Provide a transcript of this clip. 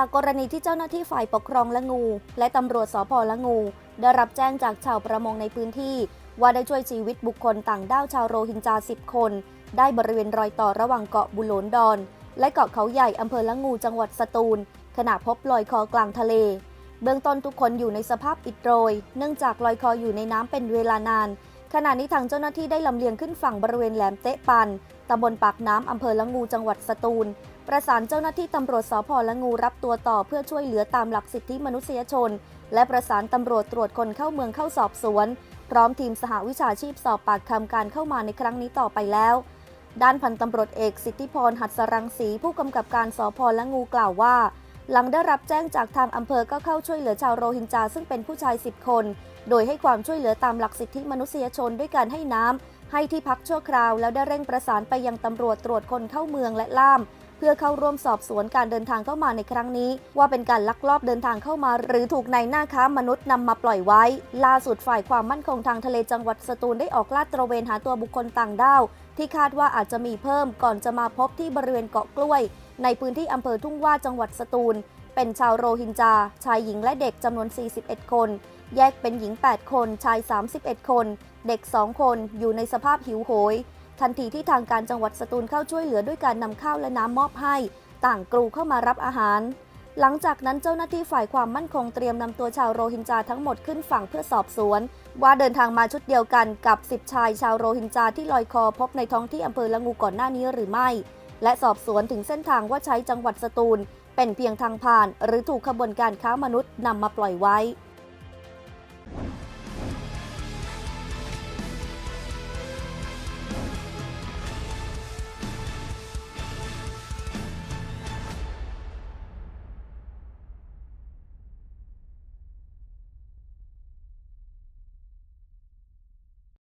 จากกรณีที่เจ้าหน้าที่ฝ่ายปกครองละงู และตำรวจสพละงู ได้รับแจ้งจากชาวประมงในพื้นที่ ว่าได้ช่วยชีวิตบุคคลต่างด้าวชาวโรฮิงญา 10 คน ได้บริเวณรอยต่อระหว่างเกาะบุโลนดอน และเกาะเขาใหญ่อำเภอละงูจังหวัดสตูล ขณะพบลอยคอกลางทะเล เบื้องต้นทุกคนอยู่ในสภาพอิดโรย เนื่องจากลอยคออยู่ในน้ำเป็นเวลานาน ขณะนี้ทางเจ้าหน้าที่ได้ลำเลียงขึ้นฝั่งบริเวณแหลมเตะปันตำบลปากน้ำอำเภอละงูจังหวัดสตูล ประสานเจ้าหน้าที่ตำรวจสพละงูรับตัวต่อเพื่อช่วยเหลือตามหลักสิทธิมนุษยชน และประสานตำรวจตรวจคนเข้าเมืองเข้าสอบสวน พร้อมทีมสหวิชาชีพสอบปากคำการเข้ามาในครั้งนี้ต่อไปแล้ว ด้านพันตำรวจเอกสิทธิพรหัดสรังสีผู้กำกับการสพละงูกล่าวว่า หลังได้รับแจ้งจากทางอำเภอก็เข้าช่วยเหลือชาวโรฮิงญาซึ่งเป็นผู้ชาย 10 คน โดยให้ความช่วยเหลือตามหลักสิทธิมนุษยชนด้วยการให้น้ำ ให้ที่พักชั่วคราวแล้วได้เร่งประสานไปยังตำรวจตรวจคนเข้าเมืองและล่าม เพื่อเข้าร่วมสอบสวนการเดินทางเข้ามาในครั้งนี้ ว่าเป็นการลักลอบเดินทางเข้ามา หรือถูกในหน้าค้ามนุษย์นำมาปล่อยไว้ ล่าสุดฝ่ายความมั่นคงทางทะเลจังหวัดสตูลได้ออกลาดตระเวนหาตัวบุคคลต่างด้าวที่คาดว่าอาจจะมีเพิ่มก่อนจะมาพบที่บริเวณเกาะกล้วย ในพื้นที่อำเภอทุ่งว่าจังหวัดสตูล เป็นชาวโรฮิงญาชายหญิงและเด็กจำนวน 41 คน แยกเป็นหญิง 8 คน ชาย 31 คน เด็ก 2 คนอยู่ในสภาพหิวโหย ทันทีที่ทางการจังหวัดสตูลเข้าช่วยเหลือด้วยการนำข้าวและน้ำมอบให้ ต่างกรูเข้ามารับอาหาร หลังจากนั้นเจ้าหน้าที่ฝ่ายความมั่นคงเตรียมนำตัวชาวโรฮิงญาทั้งหมดขึ้นฝั่งเพื่อสอบสวน ว่าเดินทางมาชุดเดียวกันกับ 10 ชายชาวโรฮิงญาที่ลอยคอพบในท้องที่อำเภอละงูก่อนหน้านี้หรือไม่ และสอบสวนถึงเส้นทางว่าใช้จังหวัดสตูล เป็นเพียงทางผ่าน หรือถูกขบวนการค้ามนุษย์นำมาปล่อยไว้